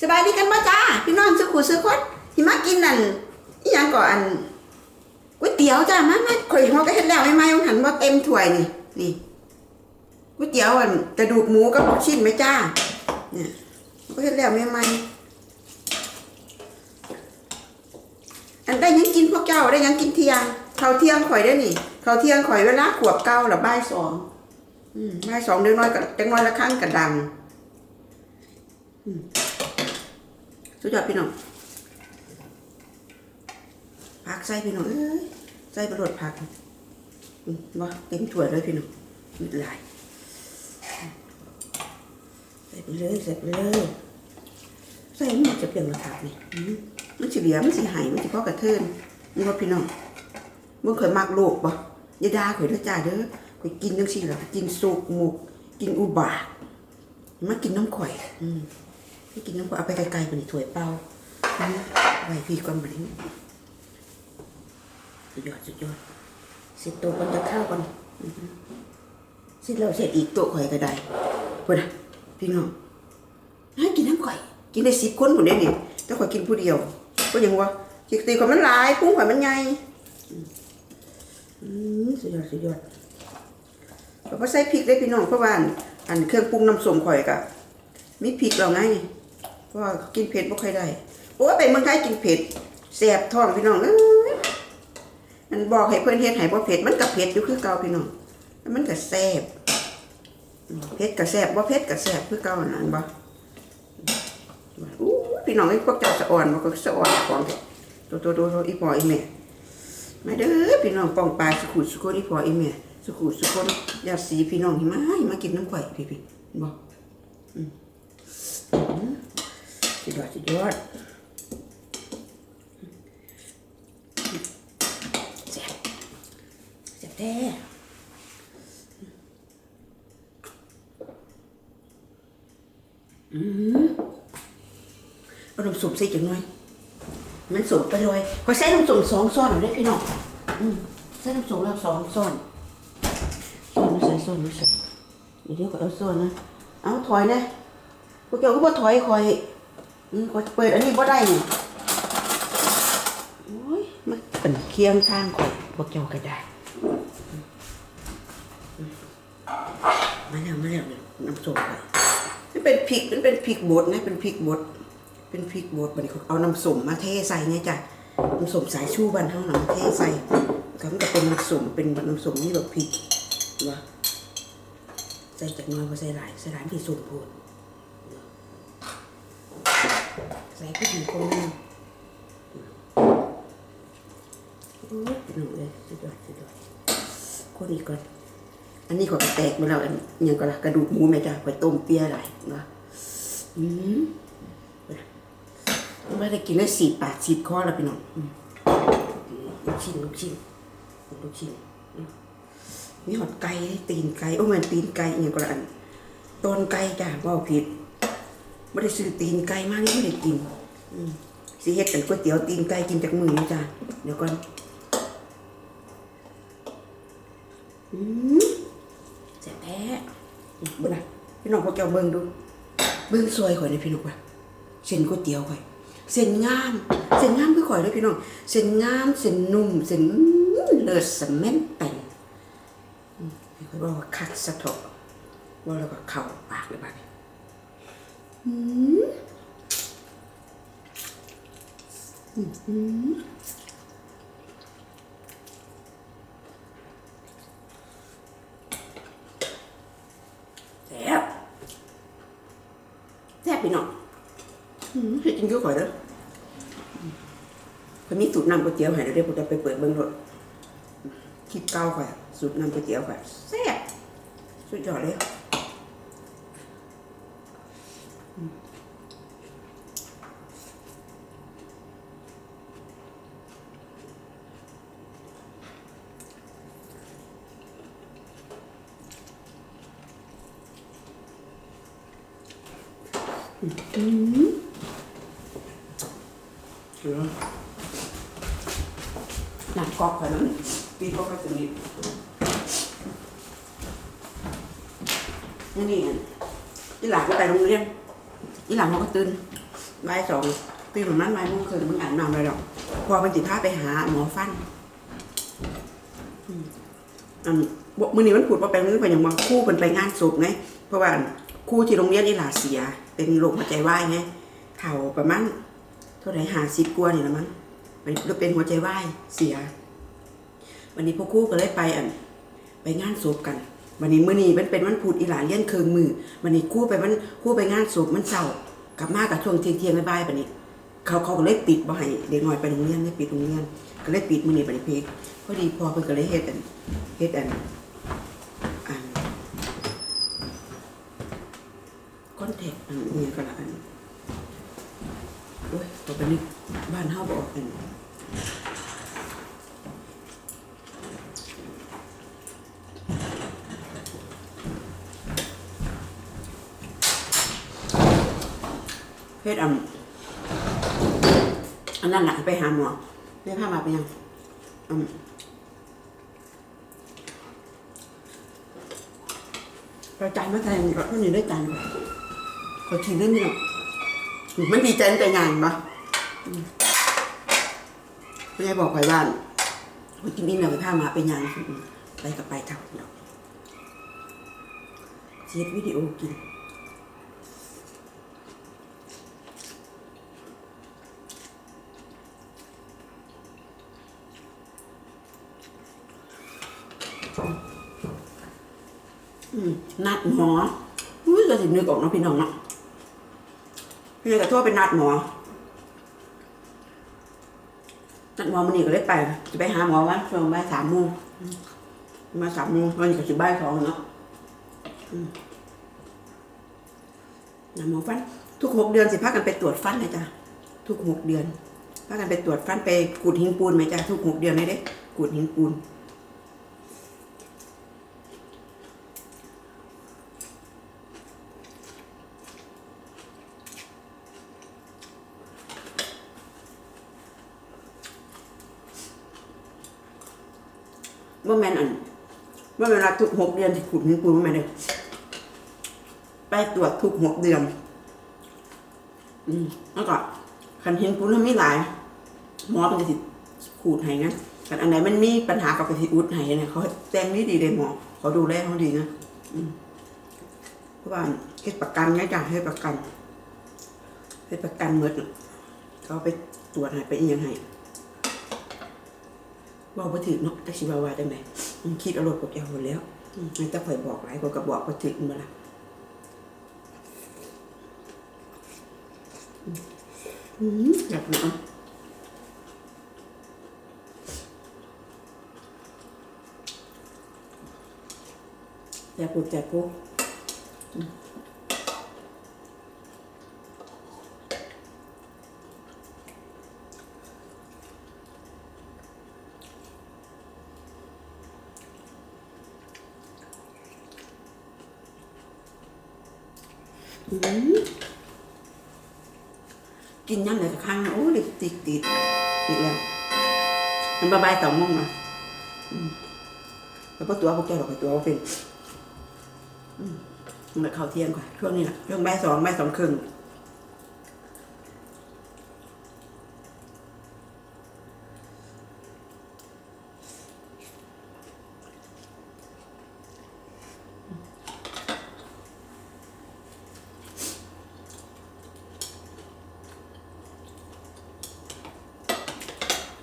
สบายดีกันบ่จ้าพี่น้องซื้อขู่ซื้อคดที่มากินนั่นอีหยังก่ออันก๋วยเตี๋ยวจ้ามามาข่อยเฮาก็เฮ็ดแล้วไม่ไหม่ๆหันบ่เต็มถ้วยนี่นี่ก๋วยเตี๋ยวอันกระดูกหมูกับลูกชิ้นไหมจ้าเนี่ยก็เฮ็ดแล้วไม่ไหม่ๆอันได้ยังกินพวกเจ้าได้ยังกินเที่ยงข้าวเที่ยงข่อยได้นี่ข้าวเที่ยงข่อยเวลาขวบเก้าหรือบ่ายสองอืมบ่ายสองเด็กน้อยก็เด็กน้อยละครั้งก็ดัง สุดยอดพี่น้องผักใส่พี่น้องเอ้ยใส่ประโดดผักบ่เต็มถ้วยเลยพี่น้องมีหลายใส่ไปเลยใส่ไปเลยใส่มันจะเปลี่ยนมาผักนี่มันเหลียมันสิหายมันสิพอกระเทินนี่ว่าพี่น้องมึงเคยมักโลกบ่ยาดาข่อยเด้อจ้าเด้อข่อยกินจังซี่ล่ะกินสุกหมกกินอุบามากินน้ำข่อย อืม พี่กินน้ำปลาเอาไปไกลๆไปนี่ถ้วยเปล่าอืมไว้พี่ก่อนมาดิสุดยอดสุดยอดเสร็จโตัวก่อนจะข้าวก่อนเสร็จแล้วเสร็จอีกโต๊ะข่อยก็ได้พูดนะพี่น้องให้กินน้ำข่อย กินได้สิบคนคนเดียนี่แต่ข่อยกินผู้เดียว ก็ยังว่าจิกตีข่อยมันหลายพุ้งข่อยมันใหญ่สุดยอดสุดยอดเราก็ใส่พริกได้พี่น้องเพราะว่าอันอันเครื่องปรุงน้ำส้มข่อยกะมีพริกเราไง เพราะว่ากินเผ็ดไม่ค่อยได้โอ้ยไปเมืองไทยกินเผ็ดแสบท้องพี่น้องเอ้ยมันบอกให้เพื่อนเฮ็ดให้บ่เผ็ดมันก็เผ็ดอยู่คือเก่าพี่น้องมันก็แซ่บเผ็ดก็แซ่บบ่เผ็ดก็แซ่บคือเก่านั่นบ่อู้พี่น้องไอ้พวกเจ้าสะอ่อนบ่ก็สะอ่อนของตัวตัวตัวตัวอีพ่ออีแม่มาเด้อพี่น้องป้องปลายสุขุสุคนอีพ่ออีแม่สุขุสุคนญาสีพี่น้องหิมาหิมากินน้ำข่อยพี่พี่บ่ สุดยอดสุดยอดแซ่บแซ่บแท้อืมเอาน้ำส้มใส่จังหน่อย มันสมไปเลยขอใส่น้ำส้มสองซ้อนหน่อยได้พี่น้องอืมใส่น้ำส้มแล้วสองซ้อนซ้อนไม่ใส่ซ้อนไม่ใส่เดี๋ยวเดี๋ยวก็เอาซ้อนนะ เอาถอยนะพวกเจ้าก็บ่ถอยคอย อืมก็เปิดอันนี้บ่ได้นี่โอ้ยมันเป็นเคียงข้างข่อยพวกเจ้าก็ได้อืมมาแล้วมาแล้วเนี่ยน้ำส้มไปมันเป็นพริกมันเป็นพริกบดนะเป็นพริกบดเป็นพริกบดบัดนี้เขาเอาน้ำส้มมาเทใส่เนี่ยจ้ะน้ำส้มสายชูบ้านเฮาน่ะมาเทใส่ก็มันจะเป็นน้ำส้มเป็นน้ำส้มนี่แบบพริกว่าใส่จากหน้อยบ่ใส่หลายใส่หลายที่ส้มโพด ใส่ผู้หญิงคนนึงโอ้ยหนูเลยสุดยอดสุดยอดคนนี้ก่อนอันนี้ก็กระแตกมาแล้วอันยังก็ละกระดูกหมูแม่จ้าไปต้มเปียอะไรนะอืมไม่ได้กินได้สี่ปากสี่ข้อแล้วพี่น้องลูกชิ้นลูกชิ้นลูกชิ้นมมีหอดไก่ตีนไก่โอ้แมันตีนไก่อย่างก็ละอันต้นไก่จ้าว่าผิด ไม่ได้ซื้อตีนไก่มานี่ไม่ได้กินสิเฮ็ดเป็นก๋วยเตี๋ยวตีนไก่กินจากมือจ้าเดี๋ยวก่อนอืมแซ่บแท้เบิ่งนะพี่น้องพวกเจ้าเบิ่งดู เบิ่งสวยข่อยนะพี่น้องว่ะเส้นก๋วยเตี๋ยวข่อย เส้นงาม เส้นงามคือข่อยเลยพี่น้อง เส้นงาม เส้นนุ่ม เส้นเลิศสะแม่นแต่งอืมให้ข่อยบอกว่าคักสะเทอะว่าแล้วก็เข้าปากเลยบัดนี้ แซ่บแซ่บพี่น้องอืมให้กินเยอะก่อนเด้ออืมเขามีสูตรน้ำก๋วยเตี๋ยวให้เดี๋ยวเดี๋ยวผมจะไปเปิดเบิ้งรถคลิปเก้าค่ะสูตรน้ำก๋วยเตี๋ยวค่ะแซ่บสุดยอดเลยอืม น้ำกอกค่ะนั้นปีก็ค่สนิทนี่นี่อีหลานก็ไปโรงเรียนอีหลานเขาก็ตื่นบ่ายสองตีประมาณบ่ายโมงครึ่งมึงอ่าบน้ำเลยดอก พอมันสิพาไปหาหมอฟันอืมอันบ่มื้อนี้มันพูดว่าไปมื้อเพิ่นยังมาคู่เพิ่นไปงานศพไงเพราะว่าคู่ที่โรงเรียนนี่ล่ะเสีย เป็นโรคหัวใจวายไงเฒ่าประมาณ เท่าไหร่50กว่านี่ละมั้งเป็นเป็นหัวใจวายเสีย วันนี้พวกครู่ก็เลยไปอันไปงานศพกัน วันนี้มื้อนี้มันเป็นวันพุธอีหลานเลี้ยนเคืองมือวันนี้คู่ไปมันคู่ไปงานศพมันเศร้ากลับมากับช่วงเที่ยงเที่ยงบ่ายๆบัดนี้ เขาเขาก็เลยปิดบ่ให้เด็กน้อยไปโรงเรียนเลยปิดโรงเรียน ก็เลยปิดมื้อนี้บัดนี้เพกพอดีพอเพิ่นก็เลยเฮ็ดอันเฮ็ดอันอันคอนแทคอันนี้ก็ละอันโอ้ย ต่อไปนี้บ้านเฮาบ่ออกอันเพศอันอันนั้นแหละไปหาหมอเรียกพามาไปยังอืมเราจานมาแทนก็ต้องอยู่ด้วยกันก็ทีเรื่องนี้หรอกมันดีใจแต่งานปะ ไม่ได้บอกใครบ้านไปกินนี่เราไปพามาไปยังอืมไปกับไปเท่าเนาะเช็ดวิดีโอกินนัดหมออุ้ยก็สินึกออกเนาะพี่น้องเนาะพี่ก็โทษเป็นนัดหมอ นัด หมอมันนี่ก็เลยไปจะไปหาหมอวันช่วงบ่ายสามโมงมมาสามโมงวันนี้ก็สิบ่ายสองเนาะนะหมอฟัน ทุกหกเดือนสิพากันไปตรวจฟันนะจ๊ะทุกหกเดือนพากันไปตรวจฟันไปขูดหินปูนไหมจ๊ะทุกหกเดือนเลยเด้ขูดหินปูน ว่าแมนอันว่าเวลาทุกหกเดือนที่ขุดหินปูนว่าแมนเลยไปตรวจทุกหกเดือน อืมแล้วก็คันหินปูนมันไม่หลายหมอเป็นกระสิขูดให้นะแต่อันไหนมันมีปัญหากับกระสิอุดให้เนี่ยเขาแต่งนี่ดีเลยหมอเขาดูแลเขาดีนะอืมเพราะว่าเฮ็ดประกันไงจ้ะเฮ็ดประกันเฮ็ดประกันหมดน่ะเขาไปตรวจให้ไปอีหยังให้ บอกบ่ถึกเนาะแต่สิว่าว่าจังไดอืมคิดเอารมณ์กับแกหมดแล้วแต่ข่อยบอกหลายกว่าก็บอกบ่ถึกบ่ล่ะอืมอยากเนาะอยากพูดอยากพูดอืม กินยังไงข้างโอ้ลิปติดติดอีกแล้วมันบายบายสองโมงนะแล้วพอตัวพวกแกหรอกไอ้ตัวเป็นมมันเข้าเที่ยงกว่าช่วงนี้แหละช่วงบ่ายสองบ่ายสองครึ่ง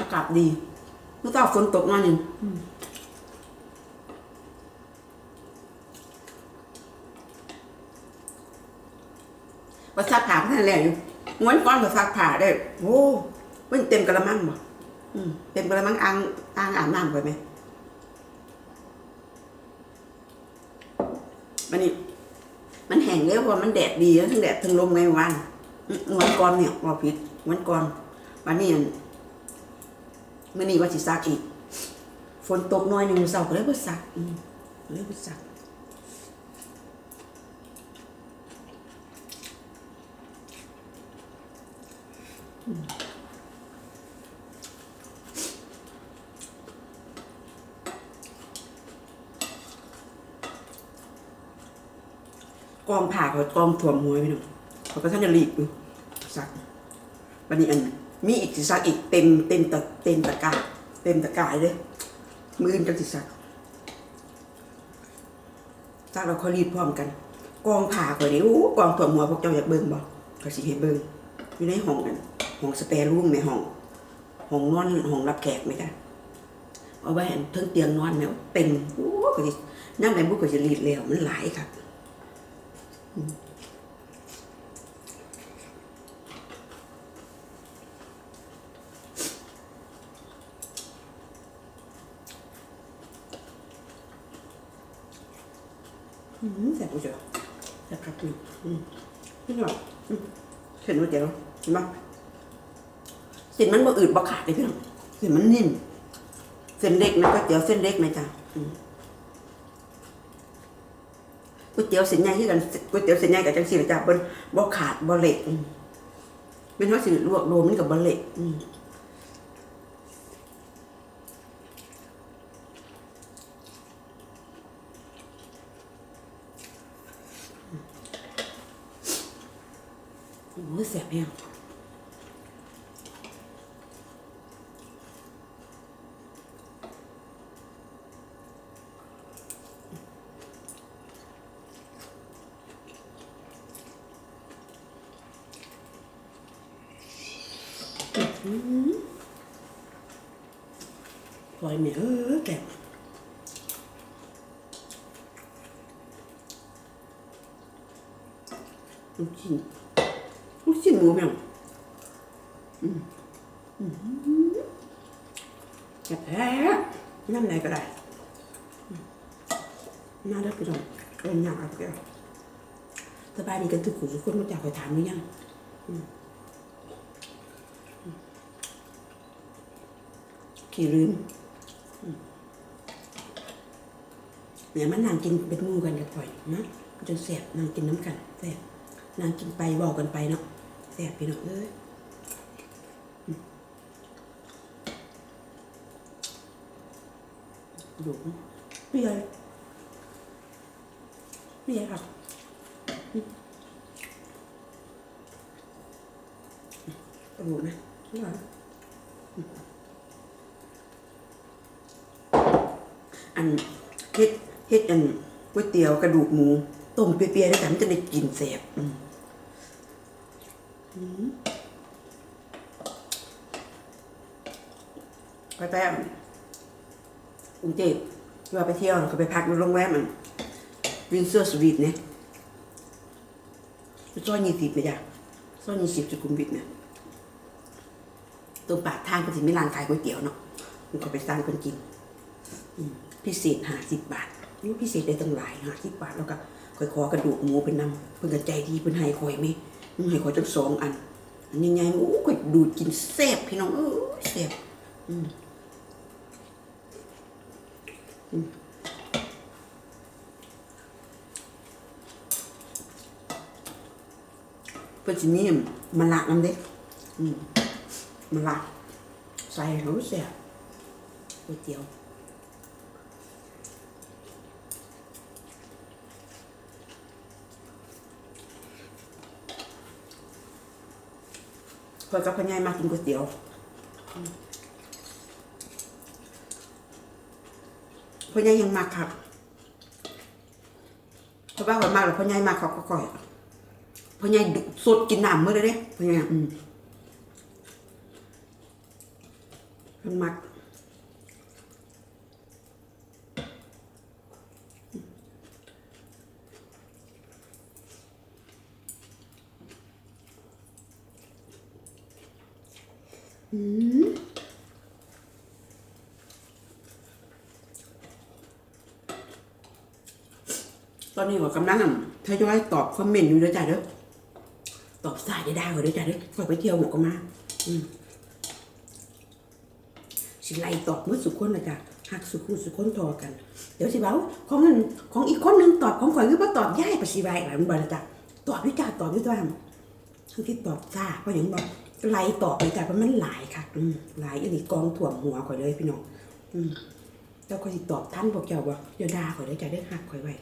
อากาศดีเมื่ อตอนฝนตกมาหนึ่งว่าซักผ้าท่านแล้วอยู่ม้วนก้อนก็ซักผ้าได้ โอ้มันเต็มกระมังบ่เต็มกระมังอ่างอ่างอาบน้ำไปไหมมันนี่มันแห้งแล้วเพราะมันแดดดีแล้วทั้งแดดทั้งลมไงวันม้วนก้อนเนี่ยว่าผิดม้วนก้อนวันนี้ มื่อนี้ว่าสิซักอีก ฝนตกน้อยหนึ่งเสาก็เลยบ่ซักอืมเลยบ่ซักกองผ่าเขากองถ่วมหัวพี่น้องเขาก็ท่านจะหลีกอยู่สักวันนี้อัน มีอีกสิสักอีกเต็มเต็มตะเต็มตะกร้าเต็มตะกร้าเลยมือนจังสิสักสักเราคอยรีดพร้อมกัน กองผ่าข่อนี่โอ้กองถั่วหัวพวกเจ้าอยากเบิ่งบ่ก็สิให้เบิ่งอยู่ในห้องกันห้องสเปรรูมในห้องห้องนอนห้องรับแขกไหมคะเอาไว้อันเทิงเตียงนอนแมวเต็มโอ้ก็สินั่งไหนบุกก็จะรีดแล้วมันหลายครับ อืมแซ่บกูเจอแซ่บครับนี่อืมนี่หน่อยอืมเห็นว่าเดี๋ยวเห็นปะเส้นมันบ่อืดบ่ขาดเลยพี่น้องเส้นมันนิ่มเส้นเล็กนะก๋วยเตี๋ยวเส้นเล็กนะจ๊ะอืมก๋วยเตี๋ยวเส้นใหญ่ที่กันก๋วยเตี๋ยวเส้นใหญ่กับจังซี่นะจ๊ะบ่บ่ขาดบ่เละเป็นว่าสิลวกโรมันกับบ่เละอืม โอ้ยแซ่บแฮงพลอยแม่เออแกะลูกชิ้นลูกชิ้น หมูแม่งอืมอืมแซ่บแท้น้ำไหนก็ได้อืมมาแล้วพี่น้องเอ็นยังเอาแก้วสบายดีกันทุกคนทุกคนรู้จักไปถามหรือยังขี้ลืมเนี่ยมันนางกินเป็นมูกันกับปล่อยนะจนแสบนางกินน้ำกันแสบนางกินไปบอกกันไปเนาะ แสบพี่น้องเอ้ยดูไม่ใหญ่ไม่ใหญ่ค่ะอืมดูนะไม่ไหวอันเฮ็ดเฮ็ดอันก๋วยเตี๋ยวกระดูกหมูต้มเปรี้ยวๆด้วยกันมันจะได้กลินแสบอืม ไปแป้งกรุงเทพว่าไปเที่ยวเขาไปพักในโรงแรมมันวินเซอร์สวีทเนี่ยซอยยี่สิบไปจ้ะซอยยี่สิบสุขุมวิทเนี่ยตรงปากทางก็จะไม่ร้านขายก๋วยเตี๋ยวเนาะมันก็ไปสั่งคนกินพิเศษห้าสิบบาทนี่พิเศษได้ตั้งหลายห้าสิบบาทแล้วก็คอยขอกระดูกหมูเป็นน้ำเพิ่นกระใจดีเพิ่นให้คอยไหม มึงให้คอยจังสองอันอันยังไงโอ้คอยดูดกินแซ่บพี่น้องเออแซ่บอืมอืมเพิ่นสิมีมะละน้ำเด้อืมมะละใส่รู้แซ่บก๋วยเตี๋ยว เพื่อกับพ่อใหญ่มากินก๋วยเตี๋ยวพ่อใหญ่ยังมากครับเพราะว่าวันมากแล้วพ่อใหญ่มากเขาก็ก่อยพ่อใหญ่สดกินน้ำเมื่อไรเด้พ่อใหญ่มันมาก ตอนนี้ว่ากำลังทยอยตอบคอมเมนต์อยู่เด้อจ้ะเด้อ ตอบสายได้ได้เด้อจ้ะเด้อฝากไปเที่ยวหมอกก็มาสิไล่ตอบมือสุขคนนะจ้ะหักสุขุสุขคนทอกัน เดี๋ยวสิเบ้าของเงินของอีกคนหนึงตอบของข่อยคือว่าตอบย่ายไปสิไว้หลายมันบ่ละจ้ะ ตอบด้วยจ้าตอบด้วยจ้าคือที่ตอบจ้าเพราะอย่างบอก ไล่ต่อไปแต่ว่ามันหลายค่ะ อืมหลายอีหนี้กองถ่วมหัวก่อยเลยพี่น้องอืมแล้าก็สิตอบท่านบอกเจ้าว่าอย่ด่าข่อยได้จะได้หักข่อยไว้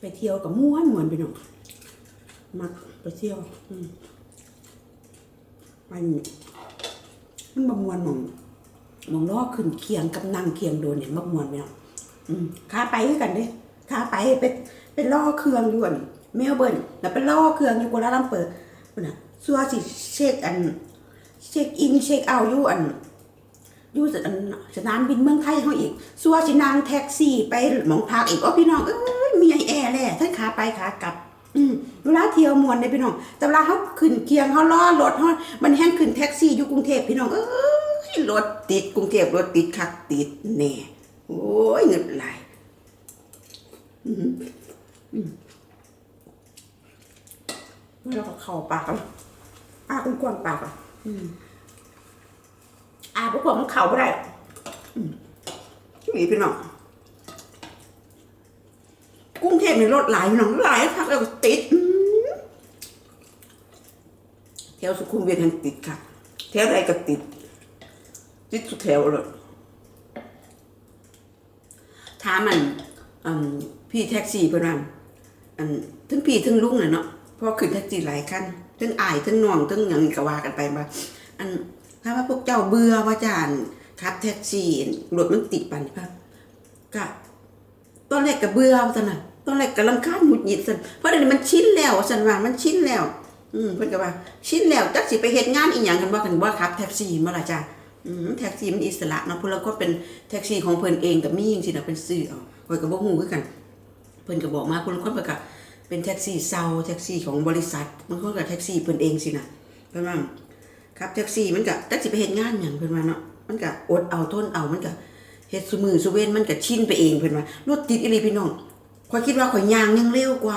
ไปเที่ยวกับม้วนม้วนพี่น้อยมักไปเที่ยว อืมมัน มันบมวนหมองหมองล้อขึ้นเคียงกับนั่งเคียงโดนเนี่ยมักมวนไปหน่อยอืมขาไปกันเด้ขาไปเป็นเป็นล้อเครื่องอยู่อันเมลเบิร์นแล้วเป็นล้อเครื่องอยู่กัวลาลัมเปอร์นน่ะซัวสิเช็คอัน เช็คอินเช็คเอาอยู่อันอยู่สนสนามบินเมืองไทยเขาอีกสัวสินางแท็กซี่ไปหมองพักอีกโอ้พี่น้องเอ้ยมีไอแอร์แหละทั้งขาไปขากลับ อืม เวลาเที่ยวมวนเลยพี่น้อง แต่เวลาเขาขึ้นเคียงเขาล้อรถเขามันแห้งขึ้นแท็กซี่อยู่กรุงเทพพี่น้องเอ้ยรถติดกรุงเทพรถติดคักติดแน่โอ้ยเงินไหลายอืมอืมแล้วก็เข้าปากแล้วอ้ากวางปากอะอาพวกผมเขาไม่ได้อืมนี่พี่น้องกรุงเทพในรถหลายพี่น้องหลายพักแล้วก็ติด แถวสุขุมวิทยังติดค่ะ แถวใดก็ติด ติดทุกแถวเลยถามมันพี่แท็กซี่เพื่อนอันทั้งพี่ทั้งลุงน่ะเนาะเพราะขึ้นแท็กซี่หลายคันทั้งอายทั้งน้องทั้งหยังกว่ากันไปมาอันถ้าว่าพวกเจ้าเบื่อว่าจานขับแท็กซี่รถมันติดปันนี่ครับก็ตอนแรกก็เบื่อว่าซั่นน่ะตอนแรกก็รำคาญหงุดหงิดซั่นเพราะเดี๋ยวนี้มันชินแล้วว่าซั่นว่ามันชินแล้ว อืมเพิ่นก็ว่า ชินแล้วจักสิไปเฮ็ดงานอีหยังกันบ่กันบ่ขับแท็กซี่มาล่ะจ้ะอืมแท็กซี่มันอิสระเนาะเพิ่นแล้วก็เป็นแท็กซี่ของเพิ่นเองก็มีจังซี่น่ะเป็นซื้อเอาข้อยก็บ่ฮู้คือกัน เพิ่นก็บอกมาคนละคนเพิ่นก็เป็นแท็กซี่เซาแท็กซี่ของบริษัทบางคนก็แท็กซี่เพิ่นเองสินะเพิ่นว่าครับแท็กซี่มันก็จักสิไปเฮ็ดงานหยังเพิ่นว่าเนาะมันก็อดเอาทนเอามันก็เฮ็ดซุมือซุเว้นมันก็ชินไปเองเพิ่นว่ารถติดอีหลีพี่น้องข่อยคิดว่าข่อยย่างยังเร็วกว่า